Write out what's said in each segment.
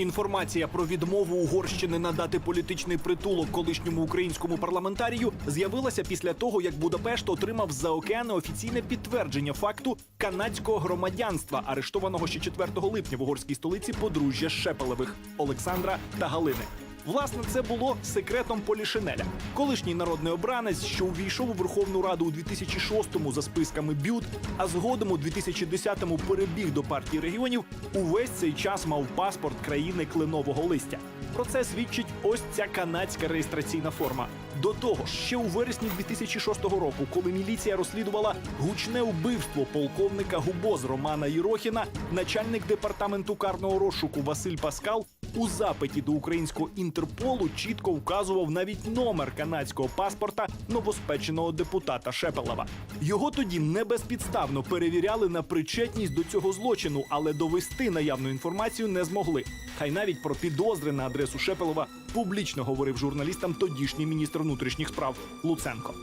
Інформація про відмову Угорщини надати політичний притулок колишньому українському парламентарію з'явилася після того, як Будапешт отримав з-за океану офіційне підтвердження факту канадського громадянства, арештованого ще 4 липня в угорській столиці подружжя Шепелевих Олександра та Галини. Власне, це було секретом Полішинеля. Колишній народний обранець, що увійшов у Верховну Раду у 2006-му за списками Бют, а згодом у 2010-му перебіг до партії регіонів, увесь цей час мав паспорт країни кленового листя. Про це свідчить ось ця канадська реєстраційна форма. До того ще у вересні 2006 року, коли міліція розслідувала гучне вбивство полковника ГУБОЗ Романа Єрохіна, начальник департаменту карного розшуку Василь Паскал у запиті до українського інтерполу чітко вказував навіть номер канадського паспорта новоспеченого депутата Шепелева. Його тоді не безпідставно перевіряли на причетність до цього злочину, але довести наявну інформацію не змогли. Хай навіть про підозри на адресу Шепелова публічно говорив журналістам тодішній міністр внутрішніх справ Луценко.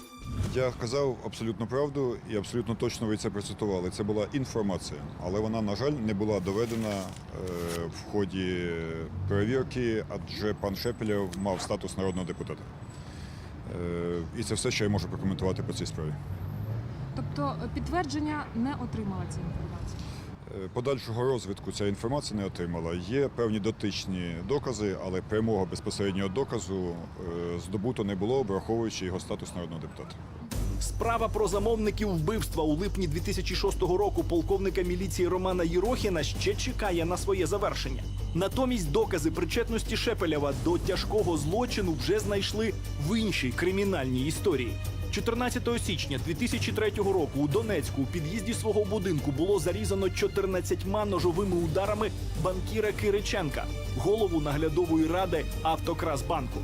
Я казав абсолютно правду і абсолютно точно ви це процитували. Це була інформація, але вона, на жаль, не була доведена е, в ході перевірки, адже пан Шепелєв мав статус народного депутата. Е, і це все, що я можу прокоментувати по цій справі. Тобто е, підтвердження не отримала цю інформацію. Е, Подальшого розвитку ця інформація не отримала. Є певні дотичні докази, але прямого безпосереднього доказу е, здобуто не було, враховуючи його статус народного депутата. Справа про замовників вбивства у липні 2006 року полковника міліції Романа Єрохіна ще чекає на своє завершення. Натомість докази причетності Шепелєва до тяжкого злочину вже знайшли в іншій кримінальній історії. 14 січня 2003 року у Донецьку у під'їзді свого будинку було зарізано 14 ножовими ударами банкіра Кириченка, голову наглядової ради Автокрасбанку.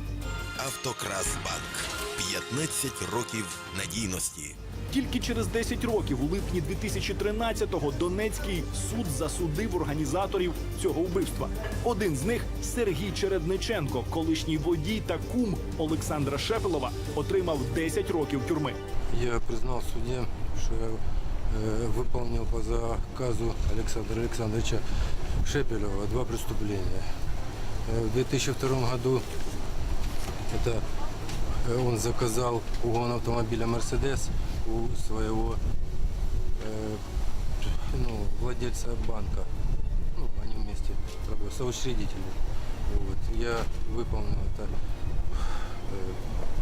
Автокрасбанк 15 років надійності. Тільки через 10 років, у липні 2013-го, Донецький суд засудив організаторів цього вбивства. Один з них Сергій Чередниченко, колишній водій та кум Олександра Шепелова, отримав 10 років тюрми. Я признал в суде, что я э, выполнил по заказу Александра Александровича Шепелева два преступления. Э, в 2002 году это э, он заказал угон автомобиля «Мерседес» у своего э, ну, владельца банка. Ну, они вместе работают, соучредители. Вот. Я выполнил это Э,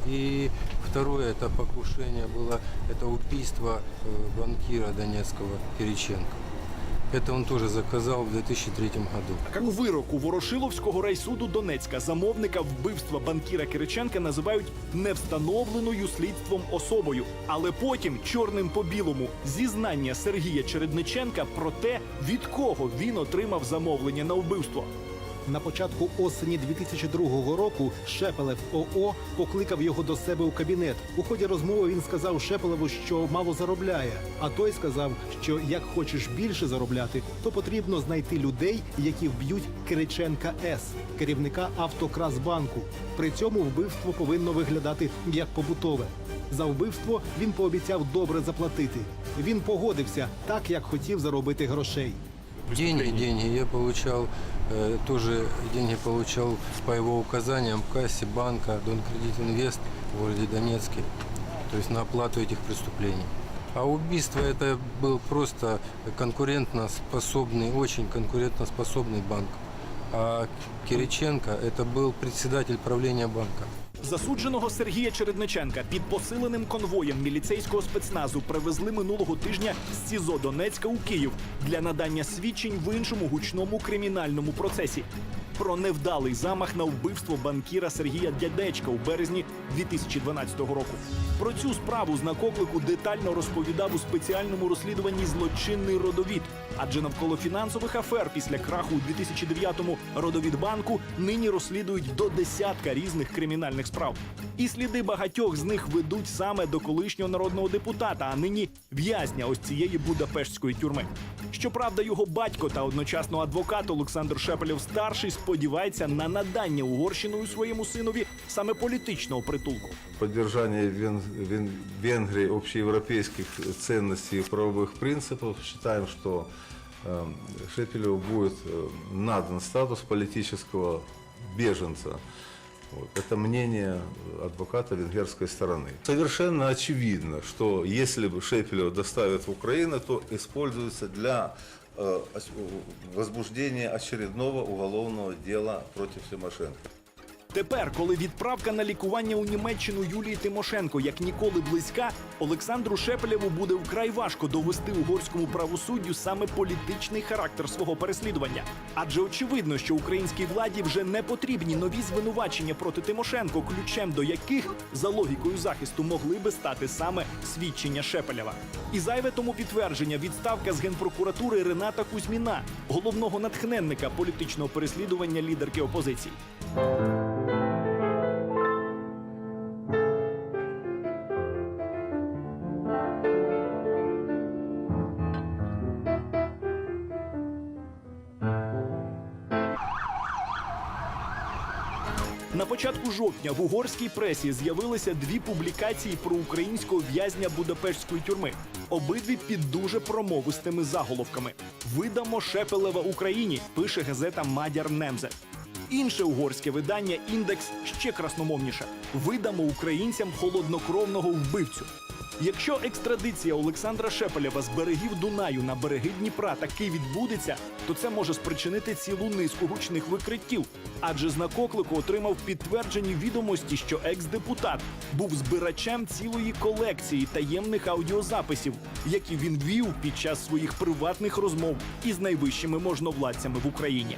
И второе, это покушение было, это убийство э, банкира Донецкого Кириченко. Это он тоже заказал в 2003 году. У вироку Ворошиловського райсуду Донецька замовника вбивства банкіра Кириченка називають невстановленою слідством особою. Але потім чорним по білому зізнання Сергія Чередниченка про те, від кого він отримав замовлення на вбивство. На початку осені 2002 року Шепелев ОО покликав його до себе у кабінет. У ході розмови він сказав Шепелеву, що мало заробляє. А той сказав, що як хочеш більше заробляти, то потрібно знайти людей, які вб'ють Кириченка С, керівника Автокрасбанку. При цьому вбивство повинно виглядати як побутове. За вбивство він пообіцяв добре заплатити. Він погодився так, як хотів заробити грошей. Деньги, деньги. Я получал, э, тоже деньги получал по его указаниям в кассе банка Дон Кредит Инвест в городе Донецке. То есть на оплату этих преступлений. А убийство это был просто конкурентно способный, очень конкурентно способный банк. А Кириченко это был председатель правления банка. Засудженого Сергія Чередниченка під посиленим конвоєм міліцейського спецназу привезли минулого тижня з СІЗО Донецька у Київ для надання свідчень в іншому гучному кримінальному процесі. Про невдалий замах на вбивство банкіра Сергія Дядечка у березні 2012 року. Про цю справу знак оклику детально розповідав у спеціальному розслідуванні злочинний родовід. Адже навколо фінансових афер після краху у 2009-му родовідбанку нині розслідують до десятка різних кримінальних справ. І сліди багатьох з них ведуть саме до колишнього народного депутата, а нині в'язня ось цієї будапештської тюрми. Щоправда, його батько та одночасно адвокат Олександр Шепелєв старший сподівається на надання Угорщиною своєму синові саме політичного притулку. поддержание Вен- Вен- Венгрии общеевропейских ценностей и правовых принципов. Считаем, что э, Шепелеву будет э, надан статус политического беженца. Вот. Это мнение адвоката венгерской стороны. Совершенно очевидно, что если бы Шепелева доставят в Украину, то используется для э, ос- возбуждения очередного уголовного дела против Тимошенко. Тепер, коли відправка на лікування у Німеччину Юлії Тимошенко як ніколи близька, Олександру Шепелєву буде вкрай важко довести угорському правосуддю саме політичний характер свого переслідування. Адже очевидно, що українській владі вже не потрібні нові звинувачення проти Тимошенко, ключем до яких за логікою захисту могли би стати саме свідчення Шепелєва. І зайве тому підтвердження відставка з генпрокуратури Рената Кузьміна, головного натхненника політичного переслідування лідерки опозиції. Початку жовтня в угорській пресі з'явилися дві публікації про українського в'язня Будапештської тюрми. Обидві під дуже промовистими заголовками. Видамо Шепелева Україні, пише газета Мадяр Немзе. Інше угорське видання індекс ще красномовніше. Видамо українцям холоднокровного вбивцю. Якщо екстрадиція Олександра Шепелєва з берегів Дунаю на береги Дніпра таки відбудеться, то це може спричинити цілу низку гучних викриттів. Адже знак оклику отримав підтверджені відомості, що екс-депутат був збирачем цілої колекції таємних аудіозаписів, які він вів під час своїх приватних розмов із найвищими можновладцями в Україні.